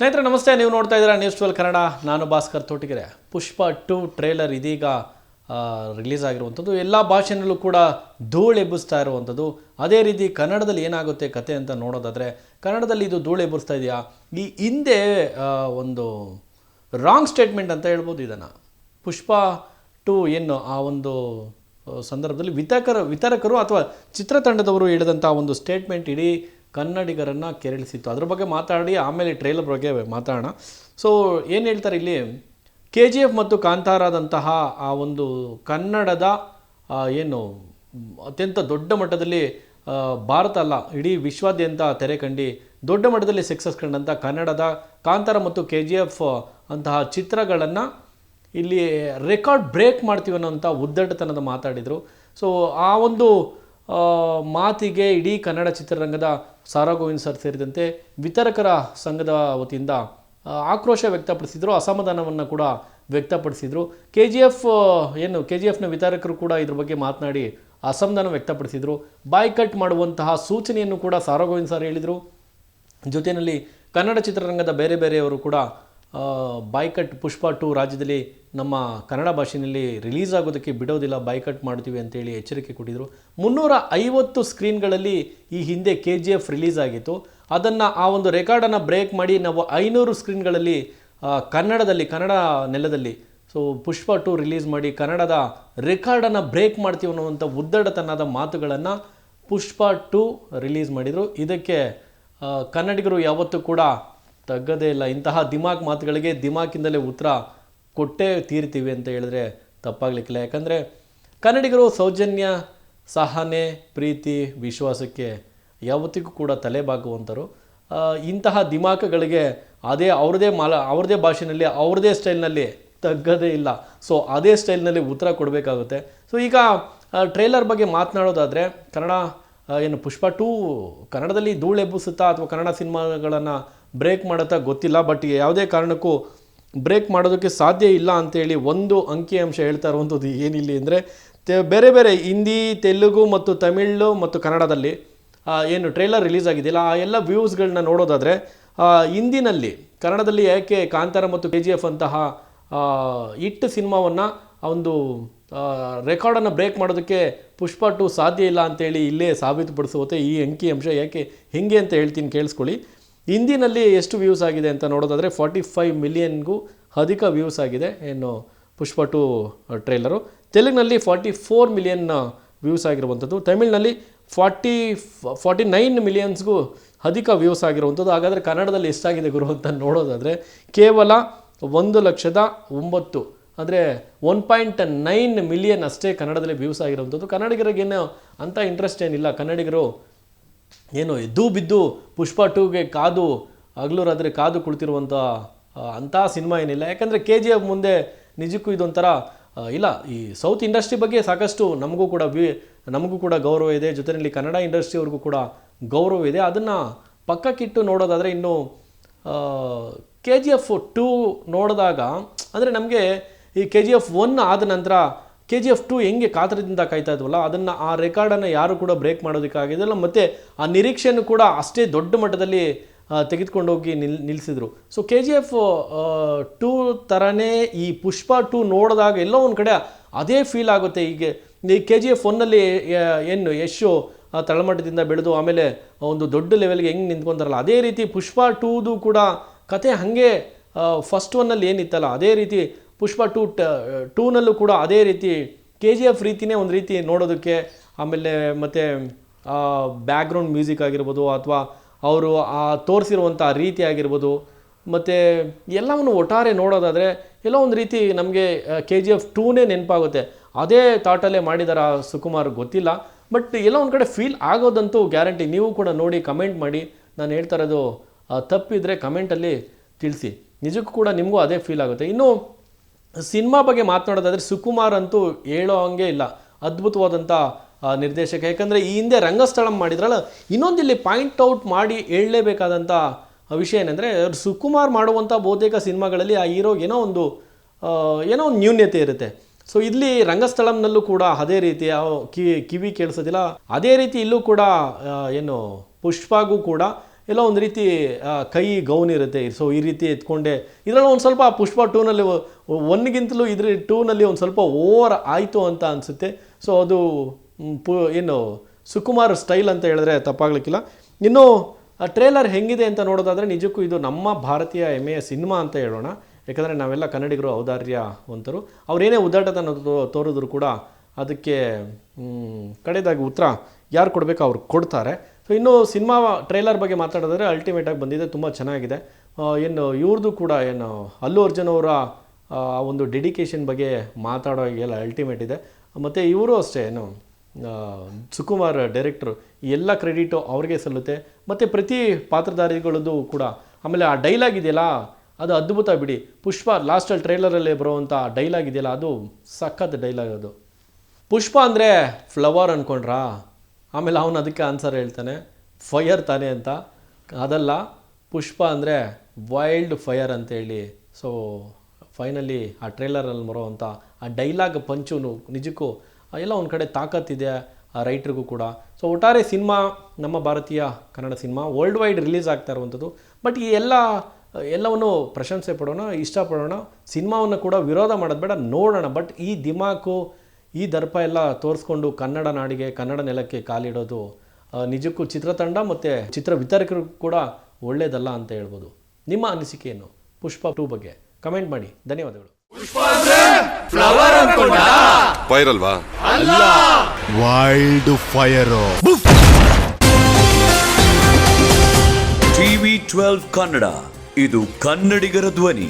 ಸ್ನೇಹಿತರೆ, ನಮಸ್ತೆ. ನೀವು ನೋಡ್ತಾ ಇದ್ದೀರಾ ನ್ಯೂಸ್ ಟ್ವೆಲ್ ಕನ್ನಡ. ನಾನು ಭಾಸ್ಕರ್ ತೋಟಿಗೆರೆ ಪುಷ್ಪ ಟು ಟ್ರೇಲರ್ ಇದೀಗ ರಿಲೀಸ್ ಆಗಿರುವಂಥದ್ದು. ಎಲ್ಲ ಭಾಷೆನಲ್ಲೂ ಕೂಡ ಧೂಳು ಎಬ್ಬಿಸ್ತಾ ಇರುವಂಥದ್ದು. ಅದೇ ರೀತಿ ಕನ್ನಡದಲ್ಲಿ ಏನಾಗುತ್ತೆ ಕತೆ ಅಂತ ನೋಡೋದಾದರೆ, ಕನ್ನಡದಲ್ಲಿ ಇದು ಧೂಳು ಎಬ್ಬಿಸ್ತಾ ಇದೆಯಾ? ಈ ಹಿಂದೆ ಒಂದು ರಾಂಗ್ ಸ್ಟೇಟ್ಮೆಂಟ್ ಅಂತ ಹೇಳ್ಬೋದು ಇದನ್ನು. ಪುಷ್ಪ ಟು ಏನು ಆ ಒಂದು ಸಂದರ್ಭದಲ್ಲಿ ವಿತರಕರ ವಿತರಕರು ಅಥವಾ ಚಿತ್ರತಂಡದವರು ಹೇಳಿದಂಥ ಒಂದು ಸ್ಟೇಟ್ಮೆಂಟ್ ಇಡೀ ಕನ್ನಡಿಗರನ್ನು ಕೆರಳಿಸಿತ್ತು. ಅದ್ರ ಬಗ್ಗೆ ಮಾತಾಡಿ, ಆಮೇಲೆ ಟ್ರೈಲರ್ ಬಗ್ಗೆ ಮಾತಾಡೋಣ. ಸೊ ಏನು ಹೇಳ್ತಾರೆ ಇಲ್ಲಿ? ಕೆ ಜಿ ಎಫ್ ಮತ್ತು ಕಾಂತಾರಾದಂತಹ ಆ ಒಂದು ಕನ್ನಡದ ಏನು, ಅತ್ಯಂತ ದೊಡ್ಡ ಮಟ್ಟದಲ್ಲಿ ಭಾರತ ಅಲ್ಲ, ಇಡೀ ವಿಶ್ವಾದ್ಯಂತ ತೆರೆ ಕಂಡು ದೊಡ್ಡ ಮಟ್ಟದಲ್ಲಿ ಸಕ್ಸಸ್ ಕಂಡಂಥ ಕನ್ನಡದ ಕಾಂತಾರ ಮತ್ತು ಕೆ ಜಿ ಎಫ್ ಅಂತಹ ಚಿತ್ರಗಳನ್ನು ಇಲ್ಲಿ ರೆಕಾರ್ಡ್ ಬ್ರೇಕ್ ಮಾಡ್ತೀವಿ ಅನ್ನೋಂಥ ಉದ್ದಟತನದ ಮಾತಾಡಿದರು. ಸೊ ಆ ಒಂದು ಮಾತಿಗೆ ಇಡೀ ಕನ್ನಡ ಚಿತ್ರರಂಗದ ಸಾರಾ ಗೋವಿಂದ್ ಸರ್ ಸೇರಿದಂತೆ ವಿತರಕರ ಸಂಘದ ವತಿಯಿಂದ ಆಕ್ರೋಶ ವ್ಯಕ್ತಪಡಿಸಿದರು, ಅಸಮಾಧಾನವನ್ನು ಕೂಡ ವ್ಯಕ್ತಪಡಿಸಿದರು. ಕೆ ಜಿ ಎಫ್ ಏನು ಕೆ ಜಿ ಎಫ್ನ ವಿತರಕರು ಕೂಡ ಇದ್ರ ಬಗ್ಗೆ ಮಾತನಾಡಿ ಅಸಮಾಧಾನ ವ್ಯಕ್ತಪಡಿಸಿದರು. ಬಾಯ್ಕಟ್ ಮಾಡುವಂತಹ ಸೂಚನೆಯನ್ನು ಕೂಡ ಸಾರಾ ಗೋವಿಂದ್ ಸರ್ ಹೇಳಿದರು. ಜೊತೆಯಲ್ಲಿ ಕನ್ನಡ ಚಿತ್ರರಂಗದ ಬೇರೆ ಬೇರೆಯವರು ಕೂಡ ಬಾಯ್ಕಟ್ ಪುಷ್ಪ ಟು ರಾಜ್ಯದಲ್ಲಿ ನಮ್ಮ ಕನ್ನಡ ಭಾಷೆಯಲ್ಲಿ ರಿಲೀಸ್ ಆಗೋದಕ್ಕೆ ಬಿಡೋದಿಲ್ಲ ಬಾಯ್ಕಟ್ ಮಾಡ್ತೀವಿ ಅಂತೇಳಿ ಎಚ್ಚರಿಕೆ ಕೊಟ್ಟಿದ್ದರು ಮುನ್ನೂರ ಐವತ್ತು ಸ್ಕ್ರೀನ್ಗಳಲ್ಲಿ ಈ ಹಿಂದೆ ಕೆ ಜಿ ಎಫ್ ರಿಲೀಸ್ ಆಗಿತ್ತು. ಅದನ್ನು ಆ ಒಂದು ರೆಕಾರ್ಡನ್ನು ಬ್ರೇಕ್ ಮಾಡಿ ನಾವು ಐನೂರು ಸ್ಕ್ರೀನ್ಗಳಲ್ಲಿ ಕನ್ನಡದಲ್ಲಿ, ಕನ್ನಡ ನೆಲದಲ್ಲಿ ಸೊ ಪುಷ್ಪ ಟು ರಿಲೀಸ್ ಮಾಡಿ ಕನ್ನಡದ ರೆಕಾರ್ಡನ್ನು ಬ್ರೇಕ್ ಮಾಡ್ತೀವಿ ಅನ್ನುವಂಥ ಉದ್ದಡತನದ ಮಾತುಗಳನ್ನು ಪುಷ್ಪ ಟು ರಿಲೀಸ್ ಮಾಡಿದರು. ಇದಕ್ಕೆ ಕನ್ನಡಿಗರು ಯಾವತ್ತೂ ಕೂಡ ತಗ್ಗದೇ ಇಲ್ಲ. ಇಂತಹ ದಿಮಾಕ್ ಮಾತುಗಳಿಗೆ ದಿಮಾಕಿಂದಲೇ ಉತ್ತರ ಕೊಟ್ಟೇ ತೀರ್ತೀವಿ ಅಂತ ಹೇಳಿದ್ರೆ ತಪ್ಪಾಗಲಿಕ್ಕಿಲ್ಲ. ಯಾಕಂದರೆ ಕನ್ನಡಿಗರು ಸೌಜನ್ಯ, ಸಹನೆ, ಪ್ರೀತಿ, ವಿಶ್ವಾಸಕ್ಕೆ ಯಾವತ್ತಿಗೂ ಕೂಡ ತಲೆಬಾಗುವಂಥರು ಇಂತಹ ದಿಮಾಕಗಳಿಗೆ ಅದೇ ಅವ್ರದೇ ಮಾಲ, ಅವ್ರದೇ ಭಾಷೆಯಲ್ಲಿ ಅವ್ರದೇ ಸ್ಟೈಲ್ನಲ್ಲಿ ತಗ್ಗದೇ ಇಲ್ಲ. ಸೊ, ಅದೇ ಸ್ಟೈಲ್ನಲ್ಲಿ ಉತ್ತರ ಕೊಡಬೇಕಾಗುತ್ತೆ. ಸೊ, ಈಗ ಟ್ರೈಲರ್ ಬಗ್ಗೆ ಮಾತನಾಡೋದಾದರೆ ಕನ್ನಡ ಏನು ಪುಷ್ಪ ಟೂ ಕನ್ನಡದಲ್ಲಿ ಧೂಳೆಬ್ಬಿಸುತ್ತಾ ಅಥವಾ ಕನ್ನಡ ಸಿನಿಮಾಗಳನ್ನು ಬ್ರೇಕ್ ಮಾಡುತ್ತಾ ಗೊತ್ತಿಲ್ಲ ಬಟ್ ಯಾವುದೇ ಕಾರಣಕ್ಕೂ ಬ್ರೇಕ್ ಮಾಡೋದಕ್ಕೆ ಸಾಧ್ಯ ಇಲ್ಲ ಅಂತೇಳಿ ಒಂದು ಅಂಕಿಅಂಶ ಹೇಳ್ತಾ ಇರುವಂಥದ್ದು ಏನಿಲ್ಲ ಅಂದರೆ ಬೇರೆ ಬೇರೆ ಹಿಂದಿ, ತೆಲುಗು ಮತ್ತು ತಮಿಳು ಮತ್ತು ಕನ್ನಡದಲ್ಲಿ ಏನು ಟ್ರೈಲರ್ ರಿಲೀಸ್ ಆಗಿದೆಯಲ್ಲ ಆ ಎಲ್ಲ ವ್ಯೂಸ್ಗಳನ್ನ ನೋಡೋದಾದರೆ ಹಿಂದಿನಲ್ಲಿ, ಕನ್ನಡದಲ್ಲಿ ಯಾಕೆ ಕಾಂತಾರ ಮತ್ತು ಕೆ ಜಿ ಎಫ್ ಅಂತಹ ಇಟ್ಟು ಸಿನಿಮಾವನ್ನು ಒಂದು ರೆಕಾರ್ಡನ್ನು ಬ್ರೇಕ್ ಮಾಡೋದಕ್ಕೆ ಪುಷ್ಪ ಟು ಸಾಧ್ಯ ಇಲ್ಲ ಅಂತೇಳಿ ಇಲ್ಲೇ ಸಾಬೀತುಪಡಿಸುತ್ತೆ ಈ ಅಂಕಿ ಅಂಶ. ಯಾಕೆ? ಹೇಗೆ ಅಂತ ಹೇಳ್ತೀನಿ, ಕೇಳಿಸ್ಕೊಳ್ಳಿ. ಹಿಂದಿನಲ್ಲಿ ಎಷ್ಟು ವ್ಯೂಸ್ ಆಗಿದೆ ಅಂತ ನೋಡೋದಾದರೆ ಫಾರ್ಟಿ ಫೈವ್ ಮಿಲಿಯನ್ಗೂ ಅಧಿಕ ವ್ಯೂಸ್ ಆಗಿದೆ. ಏನು, ಪುಷ್ಪ ಟು ಟ್ರೈಲರು ತೆಲುಗಿನಲ್ಲಿ ಫಾರ್ಟಿ ಫೋರ್ ಮಿಲಿಯನ್ ವ್ಯೂಸ್ ಆಗಿರುವಂಥದ್ದು. ತಮಿಳಿನಲ್ಲಿ ಫಾರ್ಟಿ ಫಾರ್ಟಿ ನೈನ್ ಮಿಲಿಯನ್ಸ್ಗೂ ಅಧಿಕ ವ್ಯೂಸ್ ಆಗಿರುವಂಥದ್ದು. ಹಾಗಾದರೆ ಕನ್ನಡದಲ್ಲಿ ಎಷ್ಟಾಗಿದೆ ಗುರು ಅಂತ ನೋಡೋದಾದರೆ ಕೇವಲ ಒಂದು ಲಕ್ಷದ ಒಂಬತ್ತು, ಅಂದರೆ ಒನ್ ಪಾಯಿಂಟ್ ನೈನ್ ಮಿಲಿಯನ್ ಅಷ್ಟೇ ಕನ್ನಡದಲ್ಲಿ ವ್ಯೂಸ್ ಆಗಿರುವಂಥದ್ದು. ಕನ್ನಡಿಗರಿಗೇನು ಅಂಥ ಇಂಟ್ರೆಸ್ಟ್ ಏನಿಲ್ಲ. ಕನ್ನಡಿಗರು ಏನು, ಎದ್ದು ಬಿದ್ದು ಪುಷ್ಪ ಟೂಗೆ ಕಾದು, ಹಗಲು ರಾತ್ರಿ ಕಾದು ಕುಳಿತಿರುವಂಥ ಅಂಥ ಸಿನಿಮಾ ಏನಿಲ್ಲ. ಯಾಕಂದರೆ ಕೆ ಜಿ ಎಫ್ ಮುಂದೆ ನಿಜಕ್ಕೂ ಇದೊಂಥರ ಇಲ್ಲ, ಈ ಸೌತ್ ಇಂಡಸ್ಟ್ರಿ ಬಗ್ಗೆ ಸಾಕಷ್ಟು ನಮಗೂ ಕೂಡ ವಿ ನಮಗೂ ಕೂಡ ಗೌರವ ಇದೆ. ಜೊತೆಯಲ್ಲಿ ಕನ್ನಡ ಇಂಡಸ್ಟ್ರಿಯವ್ರಿಗೂ ಕೂಡ ಗೌರವ ಇದೆ. ಅದನ್ನು ಪಕ್ಕಕ್ಕಿಟ್ಟು ನೋಡೋದಾದರೆ ಇನ್ನು ಕೆ ಜಿ ಎಫ್ ಟೂ ನೋಡಿದಾಗ, ಅಂದರೆ ನಮಗೆ ಈ ಕೆ ಜಿ ಎಫ್ ಒನ್ ಆದ ನಂತರ ಕೆ ಜಿ ಎಫ್ ಟು ಹೆಂಗೆ ಕಾತರದಿಂದ ಕಾಯ್ತಾ ಇದ್ವಲ್ಲ, ಅದನ್ನು ಆ ರೆಕಾರ್ಡನ್ನು ಯಾರು ಕೂಡ ಬ್ರೇಕ್ ಮಾಡೋದಕ್ಕಾಗಿದ್ದಿಲ್ಲ ಮತ್ತು ಆ ನಿರೀಕ್ಷೆಯನ್ನು ಕೂಡ ಅಷ್ಟೇ ದೊಡ್ಡ ಮಟ್ಟದಲ್ಲಿ ತೆಗೆದುಕೊಂಡು ಹೋಗಿ ನಿಲ್ ನಿಲ್ಲಿಸಿದ್ರು so K G F two ಥರನೇ ಈ ಪುಷ್ಪ ಟೂ ನೋಡಿದಾಗ ಎಲ್ಲೋ ಒಂದು ಕಡೆ ಅದೇ ಫೀಲ್ ಆಗುತ್ತೆ. ಈಗ ಈ ಕೆ ಜಿ ಎಫ್ ಒನ್ನಲ್ಲಿ ಏನು ಯಶು ತಳಮಟ್ಟದಿಂದ ಬೆಳೆದು ಆಮೇಲೆ ಒಂದು ದೊಡ್ಡ ಲೆವೆಲ್ಗೆ ಹೆಂಗೆ ನಿಂತ್ಕೊಂತಾರಲ್ಲ, ಅದೇ ರೀತಿ ಪುಷ್ಪ ಟೂದು ಕೂಡ ಕತೆ ಹಾಗೆ ಫಸ್ಟ್ ಒನ್ನಲ್ಲಿ ಏನಿತ್ತಲ್ಲ, ಅದೇ ರೀತಿ ಪುಷ್ಪ ಟೂ ಟ, ಟೂನಲ್ಲೂ ಕೂಡ ಅದೇ ರೀತಿ ಕೆ ಜಿ ಎಫ್ ರೀತಿನೇ ಒಂದು ರೀತಿ ನೋಡೋದಕ್ಕೆ, ಆಮೇಲೆ ಮತ್ತು ಬ್ಯಾಕ್ಗ್ರೌಂಡ್ ಮ್ಯೂಸಿಕ್ ಆಗಿರ್ಬೋದು ಅಥವಾ ಅವರು ಆ ತೋರಿಸಿರುವಂಥ ರೀತಿ ಆಗಿರ್ಬೋದು, ಮತ್ತು ಎಲ್ಲವನ್ನು ಒಟ್ಟಾರೆ ನೋಡೋದಾದರೆ ಎಲ್ಲೋ ಒಂದು ರೀತಿ ನಮಗೆ ಕೆ ಜಿ ಎಫ್ ಟೂನೇ ನೆನಪಾಗುತ್ತೆ. ಅದೇ ಥಾಟಲ್ಲೇ ಮಾಡಿದಾರ ಸುಕುಮಾರ್ ಗೊತ್ತಿಲ್ಲ, ಬಟ್ ಎಲ್ಲ ಒಂದು ಕಡೆ ಫೀಲ್ ಆಗೋದಂತೂ ಗ್ಯಾರಂಟಿ. ನೀವು ಕೂಡ ನೋಡಿ, ಕಮೆಂಟ್ ಮಾಡಿ. ನಾನು ಹೇಳ್ತಾ ಇರೋದು ತಪ್ಪಿದರೆ ತಪ್ಪಿದ್ರೆ ಕಮೆಂಟಲ್ಲಿ ತಿಳಿಸಿ. ನಿಜಕ್ಕೂ ಕೂಡ ನಿಮಗೂ ಅದೇ ಫೀಲ್ ಆಗುತ್ತೆ. ಇನ್ನು ಸಿನಿಮಾ ಬಗ್ಗೆ ಮಾತನಾಡೋದಾದರೆ ಸುಕುಮಾರ್ ಅಂತೂ ಹೇಳೋ ಹಂಗೆ ಇಲ್ಲ. ಅದ್ಭುತವಾದಂಥ ನಿರ್ದೇಶಕ. ಯಾಕಂದರೆ ಈ ಹಿಂದೆ ರಂಗಸ್ಥಳಂ ಮಾಡಿದ್ರಲ್ಲ ಇನ್ನೊಂದಿಲ್ಲಿ ಪಾಯಿಂಟ್ ಔಟ್ ಮಾಡಿ ಹೇಳಲೇಬೇಕಾದಂಥ ವಿಷಯ ಏನಂದರೆ ಸುಕುಮಾರ್ ಮಾಡುವಂಥ ಬಹುತೇಕ ಸಿನಿಮಾಗಳಲ್ಲಿ ಆ ಹೀರೋ ಏನೋ ಒಂದು ಏನೋ ಒಂದು ನ್ಯೂನ್ಯತೆ ಇರುತ್ತೆ. ಸೊ, ಇಲ್ಲಿ ರಂಗಸ್ಥಳಂನಲ್ಲೂ ಕೂಡ ಅದೇ ರೀತಿ ಕಿವಿ ಕೇಳಿಸೋದಿಲ್ಲ. ಅದೇ ರೀತಿ ಇಲ್ಲೂ ಕೂಡ ಏನು, ಪುಷ್ಪಾಗೂ ಕೂಡ ಎಲ್ಲೋ ಒಂದು ರೀತಿ ಕೈ ಗೌನ್ ಇರುತ್ತೆ. ಸೊ ಈ ರೀತಿ ಎತ್ಕೊಂಡೆ. ಇದರಲ್ಲಿ ಒಂದು ಸ್ವಲ್ಪ ಪುಷ್ಪ ಟೂನಲ್ಲಿ ಒನ್ಗಿಂತಲೂ ಇದ್ರ ಟೂನಲ್ಲಿ ಒಂದು ಸ್ವಲ್ಪ ಓವರ್ ಆಯಿತು ಅಂತ ಅನಿಸುತ್ತೆ. ಸೊ ಅದು ಪು, ಏನು, ಸುಕುಮಾರ್ ಸ್ಟೈಲ್ ಅಂತ ಹೇಳಿದ್ರೆ ತಪ್ಪಾಗ್ಲಿಕ್ಕಿಲ್ಲ. ಇನ್ನು ಟ್ರೇಲರ್ ಹೆಂಗಿದೆ ಅಂತ ನೋಡೋದಾದರೆ ನಿಜಕ್ಕೂ ಇದು ನಮ್ಮ ಭಾರತೀಯ ಹೆಮ್ಮೆಯ ಸಿನಿಮಾ ಅಂತ ಹೇಳೋಣ. ಯಾಕಂದರೆ ನಾವೆಲ್ಲ ಕನ್ನಡಿಗರು ಔದಾರ್ಯವಂತರು ಅವರೇನೇ ಉದ್ದಾಟತನ ತೋ- ತೋರಿದ್ರು ಕೂಡ ಅದಕ್ಕೆ ಕಡೆಯದಾಗಿ ಉತ್ತರ ಯಾರು ಕೊಡಬೇಕು ಅವ್ರು ಕೊಡ್ತಾರೆ. ಇನ್ನು ಸಿನಿಮಾ ಟ್ರೈಲರ್ ಬಗ್ಗೆ ಮಾತಾಡೋದಾದ್ರೆ ಅಲ್ಟಿಮೇಟಾಗಿ ಬಂದಿದೆ, ತುಂಬ ಚೆನ್ನಾಗಿದೆ. ಏನು ಇವ್ರದ್ದು ಕೂಡ ಏನು, ಅಲ್ಲು ಅರ್ಜುನ್ ಅವರ ಒಂದು ಡೆಡಿಕೇಶನ್ ಬಗ್ಗೆ ಮಾತಾಡೋ ಎಲ್ಲ ಅಲ್ಟಿಮೇಟ್ ಇದೆ. ಮತ್ತು ಇವರು ಅಷ್ಟೇ, ಏನು ಸುಕುಮಾರ್ ಡೈರೆಕ್ಟ್ರು ಎಲ್ಲ ಕ್ರೆಡಿಟು ಅವ್ರಿಗೆ ಸಲ್ಲುತ್ತೆ. ಮತ್ತು ಪ್ರತಿ ಪಾತ್ರಧಾರಿಗಳದ್ದು ಕೂಡ, ಆಮೇಲೆ ಆ ಡೈಲಾಗ್ ಇದೆಯಲ್ಲ, ಅದು ಅದ್ಭುತ ಬಿಡಿ. ಪುಷ್ಪ ಲಾಸ್ಟಲ್ಲಿ ಟ್ರೈಲರಲ್ಲಿ ಬರುವಂಥ ಡೈಲಾಗ್ ಇದೆಯಲ್ಲ, ಅದು ಸಖತ್ ಡೈಲಾಗ್ ಅದು. ಪುಷ್ಪ ಅಂದರೆ ಫ್ಲವರ್ ಅಂದ್ಕೊಂಡ್ರಾ ಆಮೇಲೆ ಅವನು ಅದಕ್ಕೆ ಆನ್ಸರ್ ಹೇಳ್ತಾನೆ ಫೈಯರ್ ತಾನೆ ಅಂತ. ಅದಲ್ಲ, ಪುಷ್ಪ ಅಂದರೆ ವೈಲ್ಡ್ ಫೈರ್ ಅಂತೇಳಿ ಸೊ ಫೈನಲಿ ಆ ಟ್ರೇಲರಲ್ಲಿ ಬರೋವಂಥ ಆ ಡೈಲಾಗ್ ಪಂಚುನು, ನಿಜಕ್ಕೂ ಎಲ್ಲ ಒಂದು ಕಡೆ ತಾಕತ್ತಿದೆ ಆ ರೈಟ್ರಿಗೂ ಕೂಡ. ಸೊ ಒಟ್ಟಾರೆ ಸಿನಿಮಾ, ನಮ್ಮ ಭಾರತೀಯ Kannada cinema world wide release ಆಗ್ತಾ ಇರುವಂಥದ್ದು. ಬಟ್ ಈ ಎಲ್ಲ, ಎಲ್ಲವನ್ನು ಪ್ರಶಂಸೆ ಪಡೋಣ, ಇಷ್ಟಪಡೋಣ, ಸಿನಿಮಾವನ್ನು ಕೂಡ ವಿರೋಧ ಮಾಡೋದು ಬೇಡ, ನೋಡೋಣ. ಬಟ್ ಈ ದಿಮಾಕು ಈ ದರ್ಪ ಎಲ್ಲ ತೋರಿಸ್ಕೊಂಡು ಕನ್ನಡ ನಾಡಿಗೆ ಕನ್ನಡ ನೆಲಕ್ಕೆ ಕಾಲಿಡೋದು ನಿಜಕ್ಕೂ ಚಿತ್ರತಂಡ ಮತ್ತು ಚಿತ್ರ ವಿತರಕರು ಕೂಡ ಒಳ್ಳೆಯದಲ್ಲ ಅಂತ ಹೇಳ್ಬೋದು. ನಿಮ್ಮ ಅನಿಸಿಕೆ ಏನು ಪುಷ್ಪ ಟೂ ಬಗ್ಗೆ ಕಮೆಂಟ್ ಮಾಡಿ. ಧನ್ಯವಾದಗಳು. ಫೈರ್ ಅಲ್ವಾ wild fire TV twelve Kannada ಇದು ಕನ್ನಡಿಗರ ಧ್ವನಿ.